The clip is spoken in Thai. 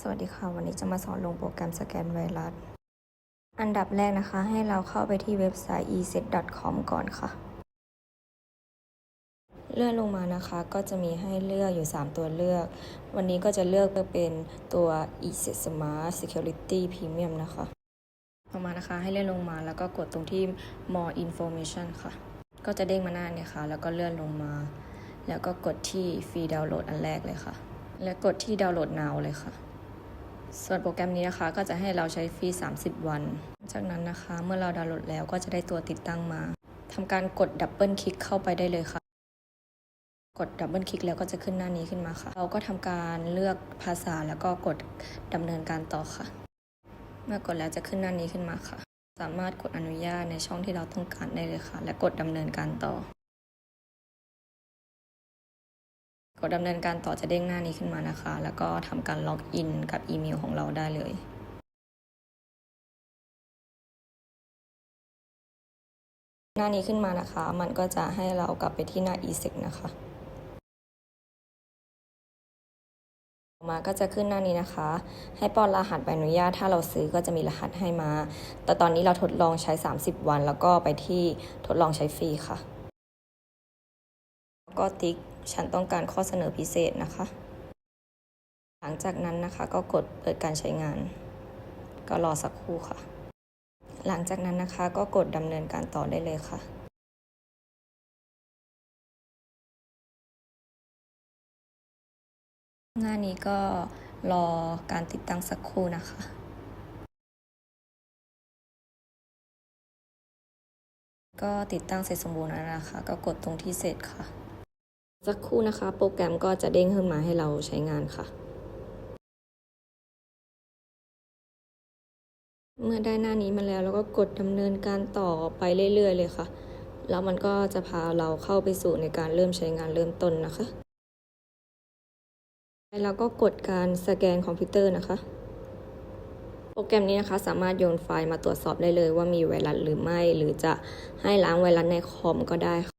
สวัสดีค่ะ วันนี้จะมาสอนลงโปรแกรมสแกนไวรัส อันดับแรกนะคะ ให้เราเข้าไปที่เว็บไซต์ eset.com ก่อนค่ะ เลื่อนลงมานะคะก็จะมีให้เลือกอยู่ 3 ตัวเลือก วันนี้ก็จะเลือกเป็นตัว eset smart security premium นะคะต่อมานะคะให้เลื่อนลงมาแล้วก็กดตรงที่ more information ค่ะ ก็จะเด้งมาหน้าเนี่ยค่ะ แล้วก็เลื่อนลงมา แล้วก็กดที่ฟรีดาวน์โหลดอันแรกเลยค่ะ และกดที่ดาวน์โหลด now เลยค่ะ ส่วนโปรแกรมนี้นะคะก็จะให้เราใช้ฟรี 30 วัน จากนั้นนะคะเมื่อเราดาวน์โหลดแล้วก็จะได้ตัวติดตั้งมาทำการกดดับเบิลคลิกเข้าไปได้เลยค่ะ กดดับเบิลคลิกแล้วก็จะขึ้นหน้านี้ขึ้นมาค่ะ เราก็ทำการเลือกภาษาแล้วก็กดดำเนินการต่อค่ะ เมื่อกดแล้วจะขึ้นหน้านี้ขึ้นมาค่ะ สามารถกดอนุญาตในช่องที่เราต้องการได้เลยค่ะ และกดดำเนินการต่อ กดดำเนินการต่อจะเด้งหน้านี้ขึ้นมานะคะ แล้วก็ทำการล็อกอินกับอีเมลของเราได้เลยหน้านี้ขึ้นมานะคะ มันก็จะให้เรากลับไปที่หน้า e-sec นะคะ ต่อมาก็จะขึ้นหน้านี้นะคะ ให้ป้อนรหัสใบอนุญาต ถ้าเราซื้อก็จะมีรหัสให้มา แต่ตอนนี้เราทดลองใช้ 30 วัน แล้วก็ไปที่ทดลองใช้ฟรีค่ะ ก็ติ๊กฉันต้องการข้อเสนอพิเศษนะคะ หลังจากนั้นนะคะก็กดเปิดการใช้งาน ก็รอสักครู่ค่ะ หลังจากนั้นนะคะก็กดดำเนินการต่อได้เลยค่ะหน้านี้ก็รอการติดตั้งสักครู่นะคะ ก็ติดตั้งเสร็จสมบูรณ์แล้วนะคะ ก็กดตรงที่เสร็จค่ะ สักครู่นะคะ โปรแกรมก็จะเด้งขึ้นมาให้เราใช้งานค่ะ เมื่อได้หน้านี้มาแล้วเราก็กดดำเนินการต่อไปเรื่อยๆ เลยค่ะ แล้วมันก็จะพาเราเข้าไปสู่ในการเริ่มใช้งานเริ่มต้นนะคะแล้วก็กดการสแกนคอมพิวเตอร์นะคะ โปรแกรมนี้นะคะสามารถโยนไฟล์มาตรวจสอบได้เลยว่ามีไวรัสหรือไม่ หรือจะให้ล้างไวรัสในคอมก็ได้ค่ะ